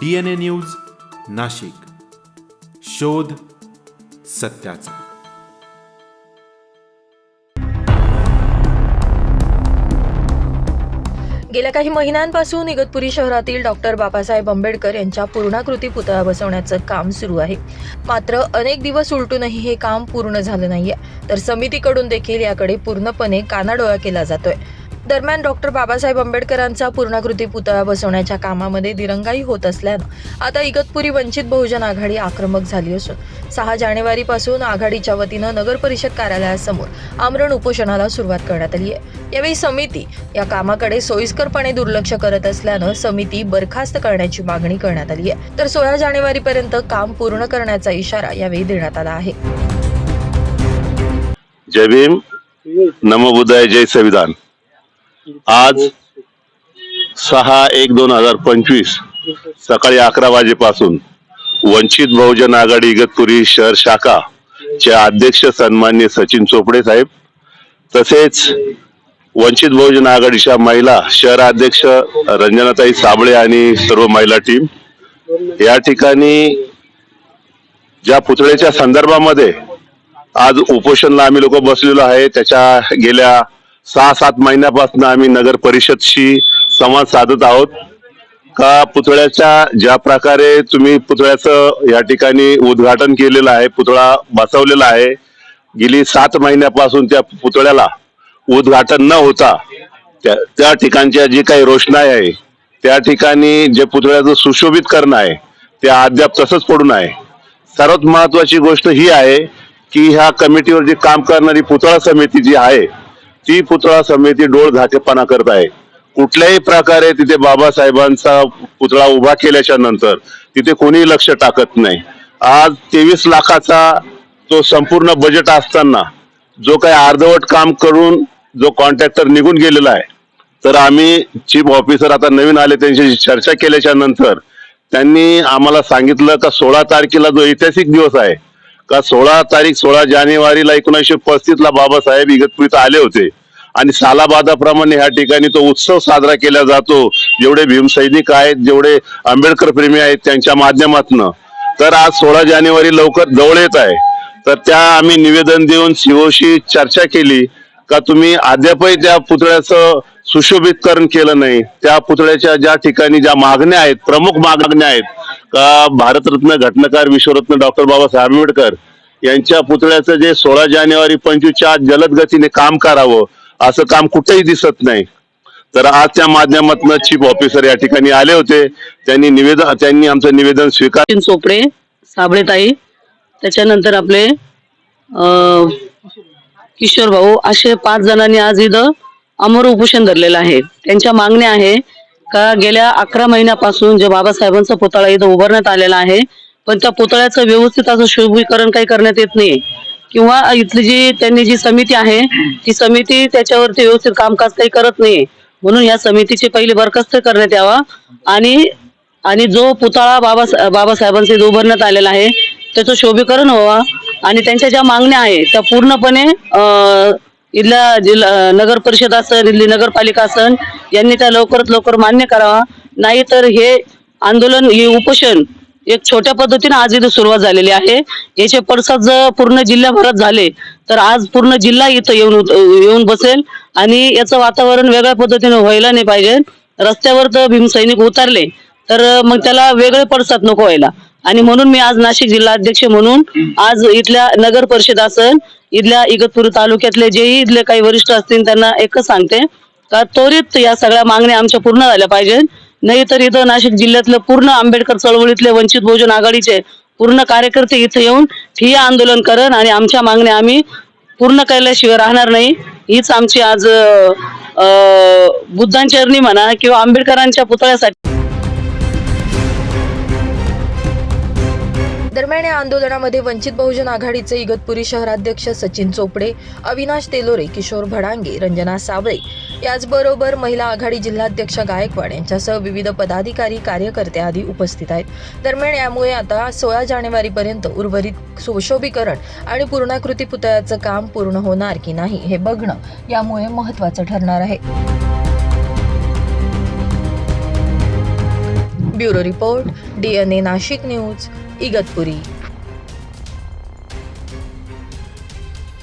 D N A news Nashik. शोध सत्याचा. गेल्या काही महिन्यांपासून इगतपुरी शहरातील डॉक्टर बाबासाहेब आंबेडकर यांच्या पूर्णाकृती पुतळा बसवण्याचं काम सुरू आहे. मात्र अनेक दिवस उलटूनही हे काम पूर्ण झालं नाहीये. तर समितीकडून देखील याकडे पूर्णपणे कानाडोळा केला जातोय. दरम्यान डॉक्टर बाबासाहेब आंबेडकरांचा पूर्णाकृती पुतळा बसवण्याच्या कामामध्ये दिरंगाई होत असल्यानं आता इगतपुरी वंचित बहुजन आघाडी आक्रमक झाली असून सहा जानेवारीपासून आघाडीच्या वतीनं नगर परिषद कार्यालयासमोर आमरण उपोषणाला सुरुवात करण्यात आली आहे. यावेळी समिती या कामाकडे सोयीस्करपणे दुर्लक्ष करत असल्यानं समिती बरखास्त करण्याची मागणी करण्यात आली आहे. तर सोळा जानेवारीपर्यंत काम पूर्ण करण्याचा इशारा यावेळी देण्यात आला आहे. जय भीम. नमो बुद्धाय जय संविधान. आज सहा एक दोन हजार पंचवीस सकाळी अकरा वाजेपासून वंचित बहुजन आघाडी इगतपुरी शहर शाखा चे अध्यक्ष सन्मान्य सचिन चोपडे साहेब तसेच वंचित बहुजन आघाडीच्या महिला शहराध्यक्ष रंजनाताई साबळे आणि सर्व महिला टीम या ठिकाणी ज्या पुतळ्याच्या संदर्भामध्ये आज उपोषणला आम्ही लोक बसलेलो आहे त्याच्या गेल्या सहा सात महिन्यापासून आम्ही नगर परिषदशी संवाद साधत आहोत. का पुतळ्याच्या ज्या प्रकारे तुम्ही पुतळ्याचं या ठिकाणी उद्घाटन केलेलं आहे पुतळा बसवलेला आहे गेली सात महिन्यापासून त्या पुतळ्याला उद्घाटन न होता त्या त्या ठिकाणच्या जी काही रोषणाई आहे त्या ठिकाणी जे पुतळ्याचं सुशोभित करणं आहे ते अद्याप तसंच पडून आहे. सर्वात महत्वाची गोष्ट ही आहे की ह्या कमिटीवर जी काम करणारी पुतळा समिती जी आहे ती पुतळा समिती डोळ झाकेपणा करत आहे कुठल्याही प्रकारे तिथे बाबासाहेबांचा पुतळा उभा केल्याच्यानंतर तिथे कोणीही लक्ष टाकत नाही. आज तेवीस लाखाचा तो संपूर्ण बजेट असताना जो काही अर्धवट काम करून जो कॉन्ट्रॅक्टर निघून गेलेला आहे तर आम्ही चीफ ऑफिसर आता नवीन आले त्यांच्याशी चर्चा केल्याच्यानंतर त्यांनी आम्हाला सांगितलं का सोळा तारखेला जो ऐतिहासिक दिवस आहे का सोळा तारीख सोळा जानेवारीला एकोणीसशे पस्तीस ला बाबासाहेब इगतपुरीत आले होते. आणि सालाबादाप्रमाणे ह्या ठिकाणी तो उत्सव साजरा केला जातो. जेवढे भीमसैनिक आहेत जेवढे आंबेडकर प्रेमी आहेत त्यांच्या माध्यमातनं. तर आज सोळा जानेवारी लवकर जवळ येत आहे. तर त्या आम्ही निवेदन देऊन सीओशी चर्चा केली. का तुम्ही अद्यापही त्या पुतळ्याचं सुशोभितकरण केलं नाही. त्या पुतळ्याच्या ज्या ठिकाणी ज्या मागण्या आहेत प्रमुख मागण्या आहेत का भारतरत्न घटनाकार विश्वरत्न डॉक्टर बाबासाहेब आंबेडकर यांच्या पुतळ्याचं जे सोळा जानेवारी पंचवीसच्या चार जलद गतीने काम करावं असं काम कुठेही दिसत नाही. तर आज त्या माध्यमातून चीफ ऑफिसर या ठिकाणी आले होते. त्यांनी निवेदन त्यांनी आमचं निवेदन स्वीकार चोपडे साबळेताई त्याच्यानंतर आपले अं, किशोर भाऊ असे पाच जणांनी आज इथं अमर उपोषण धरलेलं आहे. त्यांच्या मागण्या आहे का गेल्या अकरा महिन्यापासून जे बाबासाहेबांचा पुतळा इथं उभारण्यात आलेला आहे पण त्या पुतळ्याचं व्यवस्थित असं शोभीकरण काही करण्यात येत नाही. किंवा इथली जी त्यांनी जी समिती आहे ती समिती त्याच्यावरती व्यवस्थित कामकाज काही करत नाही. म्हणून या समितीची पहिली बरखास्त करण्यात यावा. आणि आणि जो पुतळा बाबा बाबासाहेबांचा इथं उभारण्यात आलेला आहे त्याचं शोभीकरण व्हावा. आणि त्यांच्या ज्या मागण्या आहेत त्या पूर्णपणे अं, इथल्या जिल्हा नगर परिषद असन इथली नगरपालिका असन यांनी त्या लवकरात लवकर मान्य करावा. नाहीतर हे आंदोलन हे उपोषण एक छोट्या पद्धतीने आज इथे सुरुवात झालेली आहे. याचे पडसाद जर पूर्ण जिल्ह्याभरात झाले तर आज पूर्ण जिल्हा इथं येऊन येऊन बसेल आणि याचं वातावरण वेगळ्या पद्धतीने व्हायला नाही पाहिजे. रस्त्यावर तर भीमसैनिक उतरले तर मग त्याला वेगळे पडसाद नको व्हायला. आणि म्हणून मी आज नाशिक जिल्हा अध्यक्ष म्हणून आज इथल्या नगर परिषद असेल इथल्या इगतपूर तालुक्यातले जेही इथले काही वरिष्ठ असतील त्यांना एकच सांगते का त्वरित या सगळ्या मागण्या आमच्या पूर्ण झाल्या पाहिजेत. नाही तर इथं नाशिक जिल्ह्यातलं पूर्ण आंबेडकर चळवळीतले वंचित बहुजन आघाडीचे पूर्ण कार्यकर्ते इथं येऊन ठिय्या आंदोलन करण आणि आमच्या मागण्या आम्ही पूर्ण केल्याशिवाय राहणार नाही. हीच आमची आज बुद्धांचरणी म्हणा किंवा आंबेडकरांच्या पुतळ्यासाठी दरम्यान या आंदोलनामध्ये वंचित बहुजन आघाडीचे इगतपुरी शहराध्यक्ष सचिन चोपडे अविनाश तेलोरे किशोर भडांगे रंजना साबळे याचबरोबर महिला आघाडी जिल्हाध्यक्ष गायकवाड यांच्यासह विविध पदाधिकारी कार्यकर्ते आदी उपस्थित आहेत. दरम्यान यामुळे आता सोळा जानेवारीपर्यंत उर्वरित सुशोभीकरण आणि पूर्णाकृती पुतळ्याचं काम पूर्ण होणार की नाही हे बघणं यामुळे महत्त्वाचं ठरणार आहे. Bureau report D N A Nashik news Igatpuri.